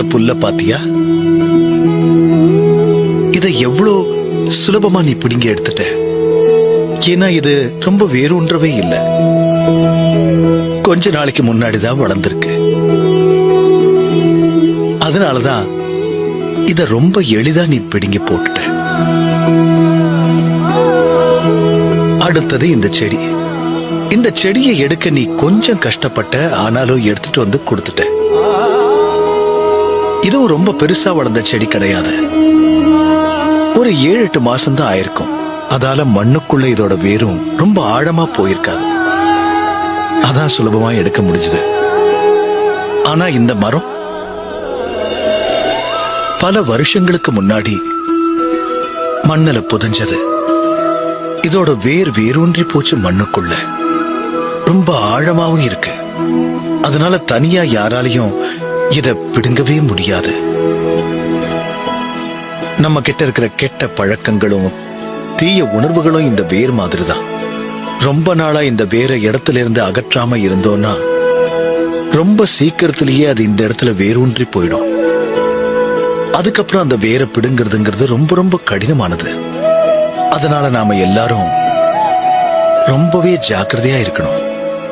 இந்த புல்ல பாத்தியா? இதை எவ்வளோ சுலபமா நீ பிடிங்க எடுத்துட்ட? ஏன்னா இது ரொம்ப வேரூன்றவே இல்ல. கொஞ்ச நாளைக்கு முன்னாடிதான் வளர்ந்திருக்கு. அதனாலதான் இத ரொம்ப எளிதா நீ பிடிங்க போட்டுட்ட. அடுத்தது இந்த செடி. இந்த செடியை எடுக்க நீ கொஞ்சம் கஷ்டப்பட்ட ஆனாலும் எடுத்துட்டு வந்து கொடுத்துட்ட. இதுவும் ரொம்ப பெருசா வளர்ந்த செடி கிடையாது. ஒரு ஏழு எட்டு மாசம் தான் ஆயிருக்கும். அதால மண்ணுக்குள்ள இதோட வேரும் ரொம்ப ஆழமா போயிருக்காது. அதான் சுலபமா எடுக்க முடிஞ்சது. ஆனா இந்த மரம் பல வருஷங்களுக்கு முன்னாடி மண்ணில புதஞ்சது. இதோட வேர் வேரூன்றி போச்சு மண்ணுக்குள்ள. ரொம்ப ஆழமாவும் இருக்கு. அதனால தனியா யாராலையும் இத பிடுங்கவே முடியாது. நம்ம கிட்ட இருக்கிற கெட்ட பழக்கங்களும் தீய உணர்வுகளும் இந்த வேர் மாதிரி தான் ரொம்ப நாளா இந்த வேற இடத்துல இருந்து அகற்றாம இருந்தோம்னா ரொம்ப சீக்கிரத்திலேயே அது இந்த இடத்துல வேரூன்றி போயிடும். அதுக்கப்புறம் அந்த வேரை பிடுங்கிறதுங்கிறது ரொம்ப ரொம்ப கடினமானது. அதனால நாம எல்லாரும் ரொம்பவே ஜாக்கிரதையா இருக்கணும்.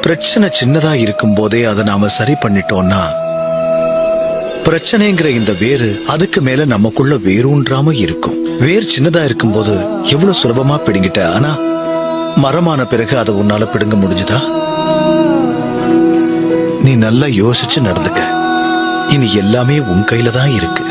பிரச்சனை சின்னதா இருக்கும் போதே அதை நாம சரி பண்ணிட்டோம்னா பிரச்சனைங்கிற இந்த வேறு அதுக்கு மேல நமக்குள்ள வேரூன்றாம இருக்கும். வேர் சின்னதா இருக்கும் போது எவ்வளவு சுலபமா பிடுங்கிட்ட? ஆனா மரமான பிறகு அதை உன்னால பிடுங்க முடிஞ்சுதா? நீ நல்லா யோசிச்சு நடந்துக்க. இனி எல்லாமே உன் கையில தான் இருக்கு.